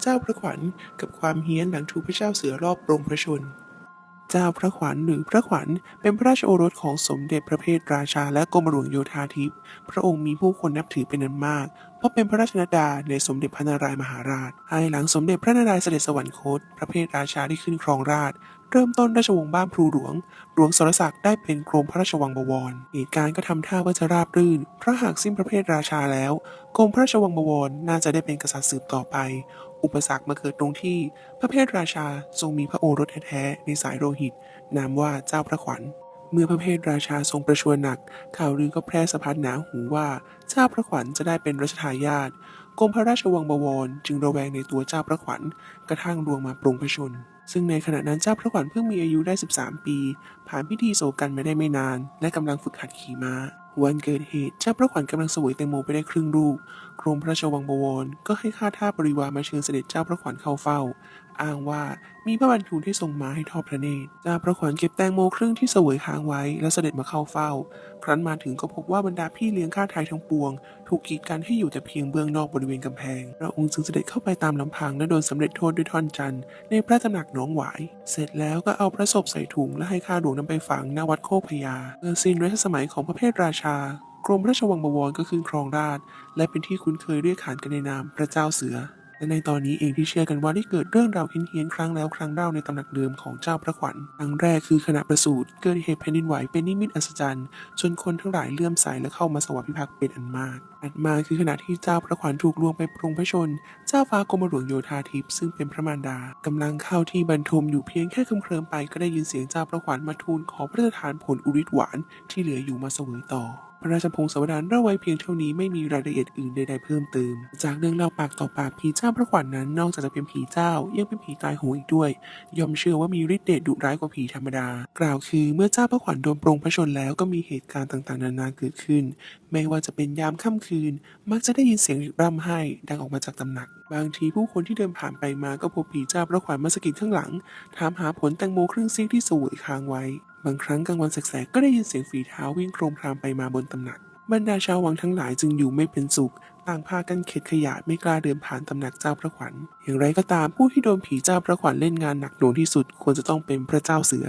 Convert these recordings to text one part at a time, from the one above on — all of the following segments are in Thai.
เจ้าพระขวัญกับความเฮี้ยนหลังถูกพระเจ้าเสือรอบปรงพระชน เจ้าพระขวัญหรือพระขวัญเป็นพระราชโอรสของสมเด็จพระเพทราชาและกรมหลวงโยธาธิปพระองค์มีผู้คนนับถือเป็นอันมาก เพราะเป็นพระราชนัดาในสมเด็จพระนารายมหาราชภายหลังสมเด็จพระนารายเสด็จสวรรคต พระเพทราชาได้ขึ้นครองราชเริ่มต้นราชวงศ์บ้านพลูหลวง หลวงสรศักดิ์ได้เป็นกรมพระราชวังบวร เหตุการณ์ก็ทำท่าว่าจะราบรื่น เพราะหากสิ้นพระเพทราชาแล้ว กรมพระราชวังบวรน่าจะได้เป็นกษัตริย์สืบต่อไป อุปสรรคมาเกิดตรงที่พระเพทราชาทรงมีพระโอรสแท้ๆในสายโลหิต นามว่าเจ้าพระขวัญ เมื่อพระเพทราชาทรงประชวรหนัก ข่าวลือก็แพร่สะพัดหนาหูว่าเจ้าพระขวัญจะได้เป็นรัชทายาทกรมพระราชวังบวรจึงระแวงในตัวเจ้าพระขวัญกระทั่งลวงมาปรงพระชน ซึ่งในขณะนั้นเจ้าพระขวัญเพิ่งมีอายุได้ 13 ปี ผ่านพิธีโศกันมาได้ไม่นาน และกำลังฝึกหัดขี่ม้า วันเกิดเหตุ เจ้าพระขวัญกำลังสวยแตงโมไปได้ครึ่งลูกกรมพระราชวังบวรก็ให้ข้าท่าบริวารมาเชิญเสด็จเจ้าพระขวัญเข้าเฝ้า อ้างว่ามีพระบัญทูลที่ทรงมาให้ทอดพระเนตรเจ้าพระขวัญเก็บแตงโมครึ่งที่เสวยค้างไว้ แล้วเสด็จมาเข้าเฝ้า ครั้นมาถึงก็พบว่าบรรดาพี่เลี้ยงข้าไทยทั้งปวง ถูกกีดกันให้อยู่แต่เพียงเบื้องนอกบริเวณกำแพงพระองค์จึงเสด็จเข้าไปตามลำพังและโดนสำเร็จโทษด้วยท่อนจันทร์ในพระตำหนักนองหวาย เสร็จแล้วก็เอาพระศพใส่ถุงและให้ข้าหลวงนำไปฝังณวัดโคกพญาเมื่อสิ้นรัชสมัยของพระเพทราชากรมพระราชวังบวรก็ขึ้นครองราชและเป็นที่คุ้นเคยเรียกขานกันในนามพระเจ้าเสือ และในตอนนี้เองที่เชื่อกันว่าได้เกิดเรื่องราวเฮี้ยนๆครั้งแล้วครั้งเล่าในตำหนักเดิมของเจ้าพระขวัญครั้งแรกคือขณะประสูติเกิดเหตุแผ่นดินไหวเป็นนิมิตอัศจรรย์จนคนทั้งหลายเลื่อมใสและเข้ามาสวาพิภักดิ์เป็นอันมากถัดมาคือขณะที่เจ้าพระขวัญถูกลวงไปปรงพระชน เจ้าฟ้ากรมหลวงโยธาธิปซึ่งเป็นพระมารดากำลังเข้าที่บรรทมอยู่เพียงแค่เคลิมไปก็ได้ยินเสียงเจ้าพระขวัญมาทูลขอพระราชทานผลอุริตหวานที่เหลืออยู่มาเสวยต่อ พระราชพงศาวดารเล่าไว้เพียงเท่านี้ไม่มีรายละเอียดอื่นใดๆเพิ่มเติม จากเรื่องเล่าปากต่อปากผีเจ้าพระขวัญนั้นนอกจากจะเป็นผีเจ้า ยังเป็นผีตายโหงอีกด้วย ยอมเชื่อว่ามีฤทธิ์เดชดุร้ายกว่าผีธรรมดา กล่าวคือเมื่อเจ้าพระขวัญโดนปรงพระชนแล้วก็มีเหตุการณ์ต่างๆ นานาเกิดขึ้น ไม่ว่าจะเป็นยามค่ำคืน มักจะได้ยินเสียงร่ำไห้ดังออกมาจากตำหนัก บางทีผู้คนที่เดินผ่านไปมาก็พบผีเจ้าพระขวัญมาสกิดข้างหลัง ถามหาผลแตงโมครึ่งซีกที่สวยค้างไว้ บางครั้งกลางวันแสกๆก็ได้ยินเสียงฝีเท้าวิ่งโครมครามไปมาบนตำหนัก บรรดาชาววังทั้งหลายจึงอยู่ไม่เป็นสุข ต่างพากันเข็ดขยาดไม่กล้าเดินผ่านตำหนักเจ้าพระขวัญ อย่างไรก็ตามผู้ที่โดนผีเจ้าพระขวัญเล่นงานหนักหน่วงที่สุดควรจะต้องเป็นพระเจ้าเสือ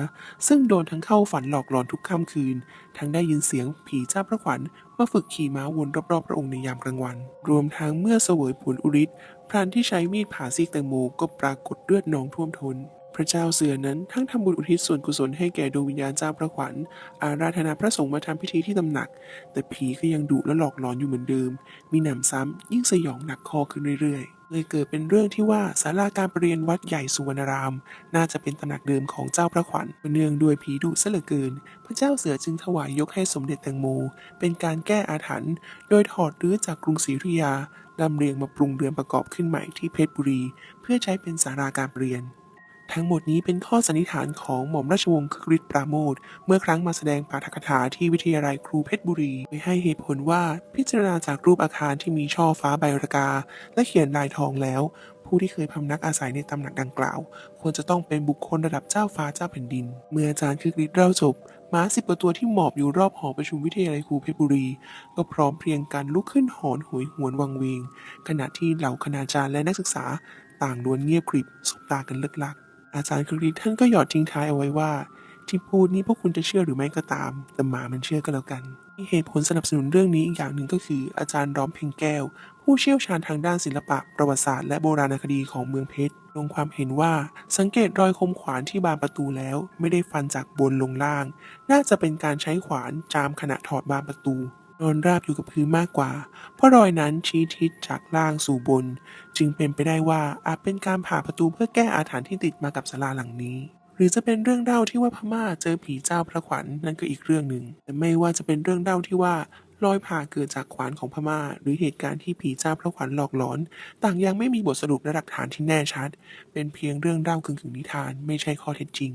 ซึ่งโดนทั้งเข้าฝันหลอกหลอนทุกค่ำคืน ทั้งได้ยินเสียงผีเจ้าพระขวัญมาฝึกขี่ม้าวนรอบๆพระองค์ในยามกลางวัน รวมทั้งเมื่อเสวยผลอุริตพรานที่ใช้มีดผ่าซีกแตงโมก็ปรากฏเลือดนองท่วมทน พระเจ้าเสือนั้นทั้งทำบุญอุทิศส่วนกุศลให้แก่ดวงวิญญาณเจ้าพระขวัญ อาราธนาพระสงฆ์มาทำพิธีที่ตำหนัก แต่ผีก็ยังดุและหลอกหลอนอยู่เหมือนเดิม มีหนำซ้ำยิ่งสยองหนักคอขึ้นเรื่อยๆ เลยเกิดเป็นเรื่องที่ว่าศาลาการประเรียนวัดใหญ่สุวรรณราม น่าจะเป็นตำหนักเดิมของเจ้าพระขวัญเนื่องด้วยผีดุซะเหลือเกิน พระเจ้าเสือจึงถวายยกให้สมเด็จแตงโม เป็นการแก้อาถรรพ์โดยถอดรื้อจากกรุงศรีอยุธยาลำเลียงมาปรุงเรือนประกอบขึ้นใหม่ที่เพชรบุรี เพื่อใช้เป็นศาลาการประเรียน ทั้งหมดนี้เป็นข้อสันนิษฐานของหม่อมราชวงศ์คึกฤทธิ์ปราโมทเมื่อครั้งมาแสดงปาฐกถาที่วิทยาลัยครูเพชรบุรีโดยให้เหตุผลว่าพิจารณาจากรูปอาคารที่มีช่อฟ้าใบรากา และเขียนลายทองแล้ว ผู้ที่เคยพำนักอาศัยในตำหนักดังกล่าว ควรจะต้องเป็นบุคคลระดับเจ้าฟ้าเจ้าแผ่นดิน เมื่ออาจารย์คึกฤทธิ์เล่าจบม้าสิบกว่าตัวที่หมอบอยู่รอบหอประชุมวิทยาลัยครูเพชรบุรี ก็พร้อมเพรียงกันลุกขึ้นหอนโหยหวนวังเวง ขณะที่เหล่าคณาจารย์และนักศึกษา ต่างล้วนเงียบกริบสบตากันเลิกลัก อาจารย์คริสท่านก็หยอดทิ้งท้ายเอาไว้ว่า ที่พูดนี้พวกคุณจะเชื่อหรือไม่ก็ตาม แต่หมามันเชื่อก็แล้วกันมีเหตุผลสนับสนุนเรื่องนี้อีกอย่างหนึ่งก็คือ อาจารย์ร้อมเพ่งแก้ว ผู้เชี่ยวชาญทางด้านศิลปะ ประวัติศาสตร์และโบราณคดีของเมืองเพชรลงความเห็นว่าสังเกตรอยคมขวานที่บานประตูแล้ว ไม่ได้ฟันจากบนลงล่าง น่าจะเป็นการใช้ขวานจามขณะถอดบานประตู นอนราบอยู่กับพื้นมากกว่า เพราะรอยนั้นชี้ทิศจากล่างสู่บน จึงเป็นไปได้ว่าอาจเป็นการผ่าประตูเพื่อแก้อาถรรพ์ที่ติดมากับศาลาหลังนี้ หรือจะเป็นเรื่องเล่าที่ว่าพม่าเจอผีเจ้าพระขวัญนั่นก็อีกเรื่องหนึ่งแต่ไม่ว่าจะเป็นเรื่องเล่าที่ว่ารอยผ่าเกิดจากขวานของพม่า หรือเหตุการณ์ที่ผีเจ้าพระขวัญหลอกหลอน ต่างยังไม่มีบทสรุปและหลักฐานที่แน่ชัด เป็นเพียงเรื่องเล่ากึ่งๆนิทานไม่ใช่ข้อเท็จจริง